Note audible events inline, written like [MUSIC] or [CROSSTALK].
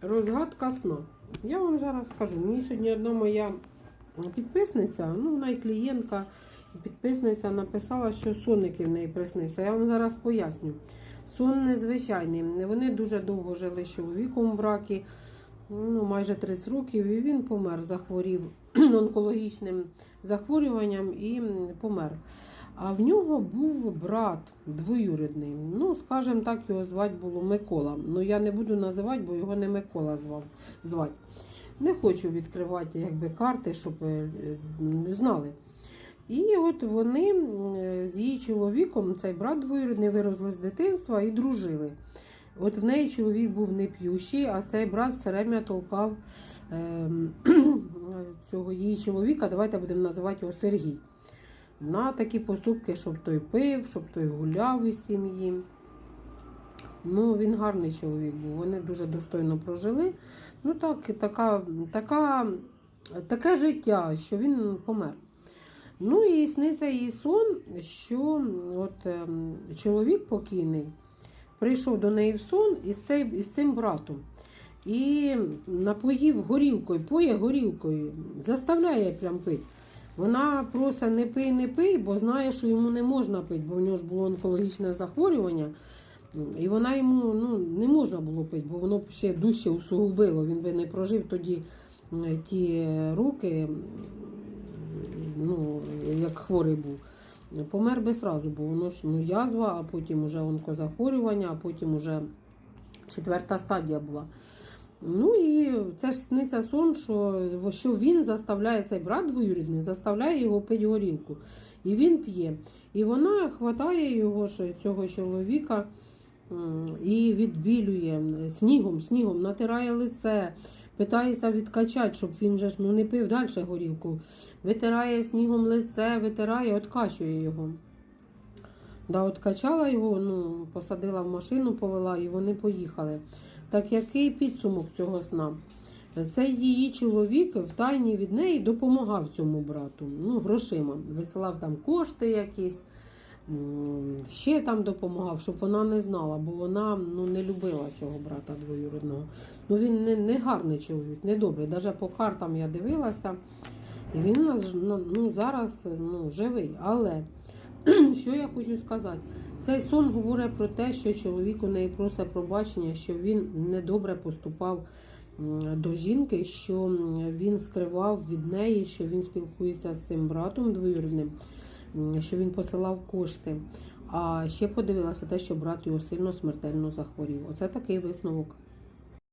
Розгадка сна. Я вам зараз скажу. Мені сьогодні одна моя підписниця, ну вона і клієнтка, і підписниця написала, що сонники в неї приснився. Я вам зараз поясню. Сон незвичайний. Вони дуже довго жили з чоловіком в бракі, ну, майже 30 років, і він помер, захворів [CLEARS THROAT] онкологічним захворюванням і помер. А в нього був брат двоюрідний. Ну, скажімо так, його звати було Микола. Ну я не буду називати, бо його не Микола звати. Не хочу відкривати якби, карти, щоб е, е, знали. І от вони з її чоловіком, цей брат двоюрідний, виросли з дитинства і дружили. От в неї чоловік був не п'ющий, а цей брат все время толкав ем, [CLEARS THROAT] цього її чоловіка, давайте будемо називати його Сергій. На такі поступки, щоб той пив, щоб той гуляв із сім'ї. Ну, він гарний чоловік був. Вони дуже достойно прожили. Ну, так, така, така, таке життя, що він помер. Ну і сниться їй сон, що от, ем, чоловік покійний прийшов до неї в сон із, цей, із цим братом. І напоїв горілкою, поє горілкою, заставляє прям пити. Вона просить не пий, не пий, бо знає, що йому не можна пити, бо в нього ж було онкологічне захворювання. І вона йому ну, не можна було пити, бо воно б ще дужче усугубило. Він би не прожив тоді ті роки, ну, як хворий був. Помер би сразу, бо воно ж ну, язва, а потім уже онкозахворювання, а потім уже четверта стадія була. Ну і це ж сниться сон, що, що він заставляє цей брат двоюрідний, заставляє його пити горілку. І він п'є. І вона хватає його, що цього чоловіка, і відбілює снігом, снігом, натирає лице, питається відкачати, щоб він же ж ну, не пив далі горілку. Витирає снігом лице, витирає, откачує його. Да, от качала його, ну, посадила в машину, повела, і вони поїхали. Так який підсумок цього сна? Цей її чоловік в тайні від неї допомагав цьому брату. Ну, грошима. Висилав там кошти якісь, ще там допомагав, щоб вона не знала, бо вона ну, не любила цього брата двоюродного. Ну, він не, не гарний чоловік, не добрий. Навіть по картам я дивилася. І він ну, ну, зараз ну, живий. Але [CLEARS THROAT] що я хочу сказати? Цей сон говорить про те, що чоловік у неї просить пробачення, що він недобре поступав до жінки, що він скривав від неї, що він спілкується з цим братом двоюрідним, що він посилав кошти. А ще подивилася те, що брат його сильно смертельно захворів. Оце такий висновок